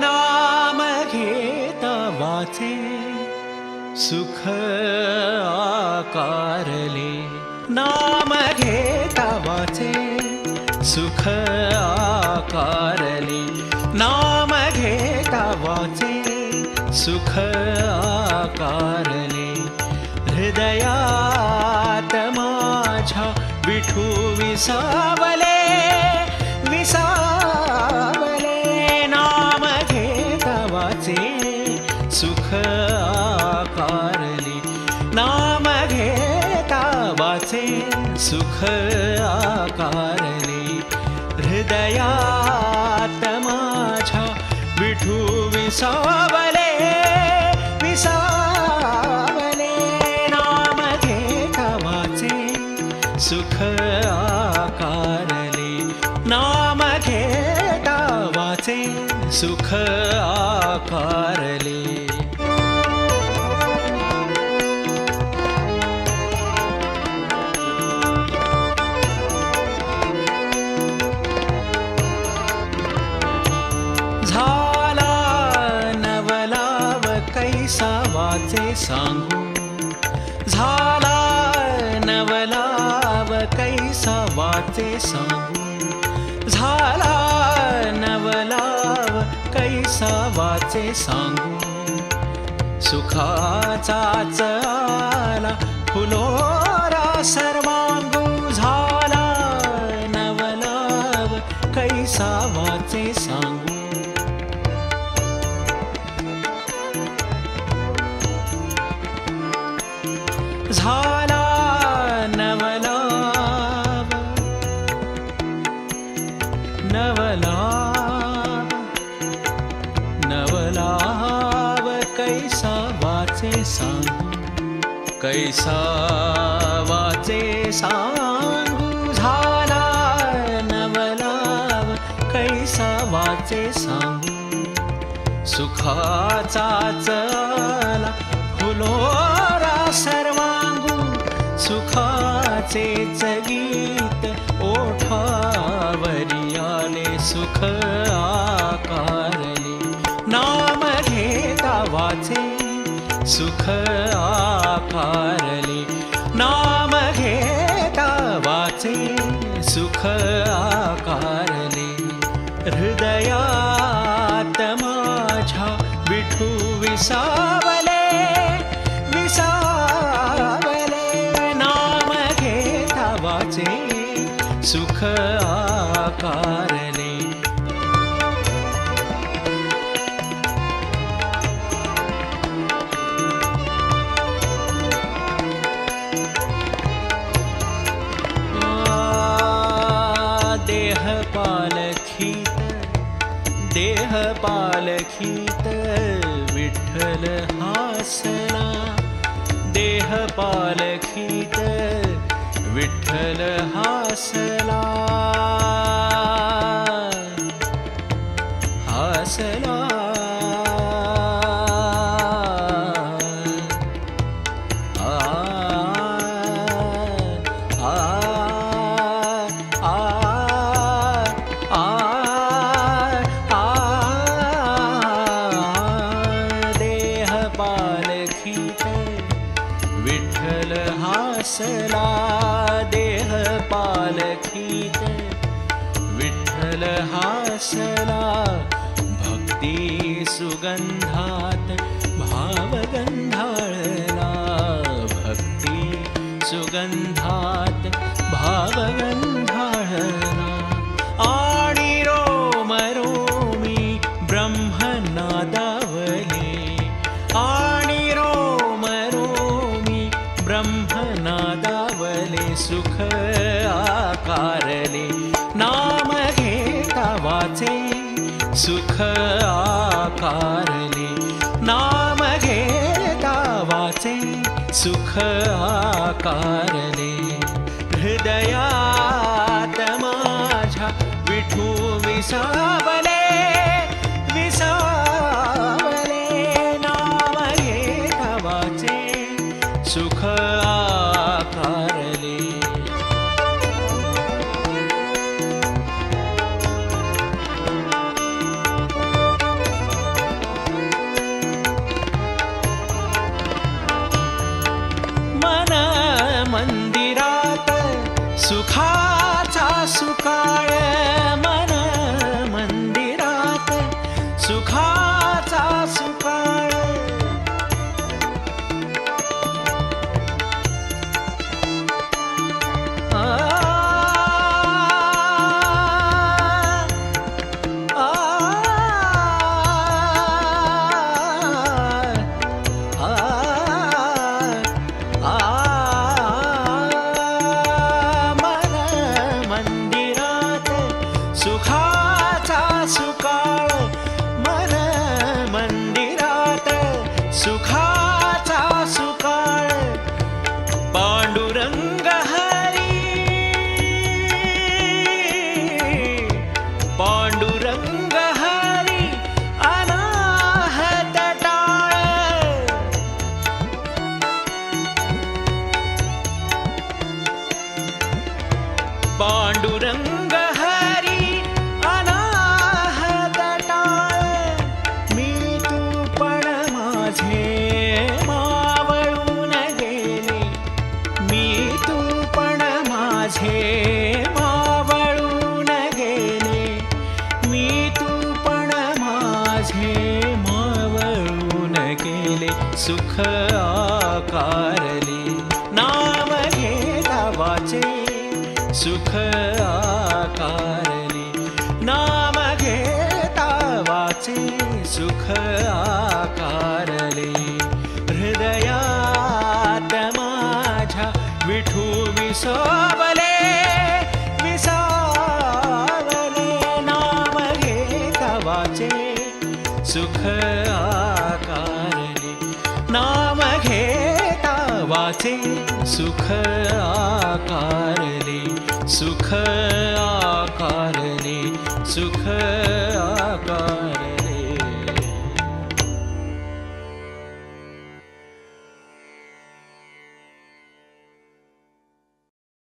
नाम घेता वाचे सुख आकारले. नाम घेता वाचे सुख आकारले. नाम घेता वाचे सुख आकारले. हृदयात माझ्या विठू विसा घेता वाचे सुख आकारले हृदयात माझ्या विठू विसावले विसावले. नाम घेता वाचे सुख आकारले नाम घेता वाचे सुख आकारले नावाचे सांगू. झाला नवलाव कैसा वाचे सांगू. झाला नवलाव कैसा वाचे सांगू. सुखाचाच आला फुलो झाला नवलाव नवलाव नवलाव कैसा वाचे सांगू. कैसा वाचे सांगू. झाला नवलाव कैसा वाचे सांगू. सुखाचाच आला फुलोरा सर्वांगू सुखाचे चगीत ओठावरियाने सुख आकारले. नाम घेता वाचे सुख आकारले. नाम घेता वाचे सुख आकारले. हृदयात माझ्या विठू विसावले. मुख आकारले देह पालखीत देह पालखीत विठ्ठल हासना. देह पालखीत विठ्ठल हासला हासला विठ्ठल हासला हासला भक्ति सुगन्धात् भावगन्धाळला भक्ति सुगन्धत् भावगन्धारो मरोमि ब्रह्म नादावले आनीरो मरोमि ब्रह्मनादावले सुख आकारले। ना माझे सुख आकारले. नाम घे दावाचे सुख आकारले. हृदयात माझ्या विठू विसावले विसावले. नाम घे दावाचे सुख सुखाचा सुखा मन्दिरात् सुख सुख आकारले. नाम घेता वाचे सुख आकारले. नाम घेता वाचे सुख आकारले. हृदयात माझ्या विठू विसावले विसावले नाम घेता वाचे सुख आ सुख आकारले सुख आकारले सुख